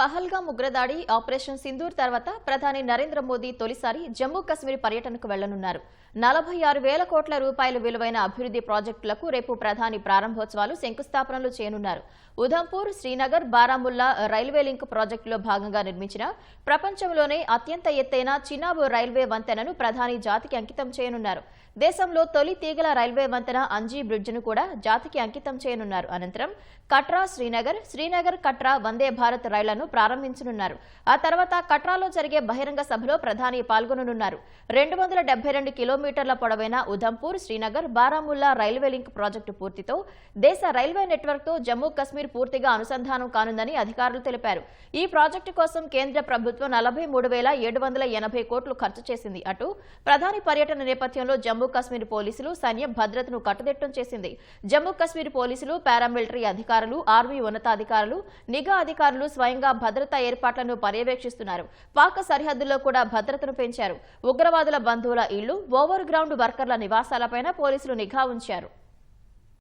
పహల్గా ఉగ్రదాడి ఆపరేషన్ సింధూర్ తర్వాత ప్రధాని నరేంద్ర మోదీ తొలిసారి జమ్మూ కశ్మీర్ పర్యటనకు వెళ్ళనున్నారు. నలభై ఆరు వేల కోట్ల రూపాయల విలువైన అభివృద్ధి ప్రాజెక్టులకు రేపు ప్రధాని ప్రారంభోత్సవాలు శంకుస్థాపనలు చేయనున్నారు. ఉధంపూర్ శ్రీనగర్ బారాముల్లా రైల్వే లింక్ ప్రాజెక్టులో భాగంగా నిర్మించిన ప్రపంచంలోనే అత్యంత ఎత్తైన చినాబు రైల్వే వంతెనను ప్రధాని జాతికి అంకితం చేయనున్నారు. దేశంలో తొలి తీగల రైల్వే వంతెన అంజీ బ్రిడ్జ్ను కూడా జాతికి అంకితం చేయనున్నారు. అనంతరం కట్రా శ్రీనగర్ శ్రీనగర్ కట్రా వందే భారత్ రైళ్ళను ప్రారంభించనున్నారు. ఆ తర్వాత కట్రాలో జరిగే బహిరంగ సభలో ప్రధాని పాల్గొననున్నారు. రెండు వందల డెబ్బై రెండు కిలోమీటర్ల పొడవైన Udhampur Srinagar Baramulla railway link project పూర్తితో దేశ రైల్వే నెట్వర్క్తో జమ్మూ కశ్మీర్ పూర్తిగా అనుసంధానం కానుందని అధికారులు తెలిపారు. ఈ ప్రాజెక్టు కోసం కేంద్ర ప్రభుత్వం నలభై మూడు వేల ఏడు వందల ఎనభై కోట్లు ఖర్చు చేసింది అటు ప్రధాని పర్యటన నేపథ్యంలో జమ్మూ కాశ్మీర్ పోలీసులు సైన్యం భద్రతను కట్టుదిట్టం చేసింది. జమ్మూ కాశ్మీర్ పోలీసులు పారామిలిటరీ అధికారులు ఆర్మీ ఉన్నతాధికారులు నిఘా అధికారులు స్వయంగా భద్రతా ఏర్పాట్లను పర్యవేక్షిస్తున్నారు. పాక సరిహద్దుల్లో కూడా భద్రతను పెంచారు. ఉగ్రవాదుల బంధువుల ఇళ్ళు ఓవర్ గ్రౌండ్ వర్కర్ల నివాసాలపైన పోలీసులు నిఘా ఉంచారు.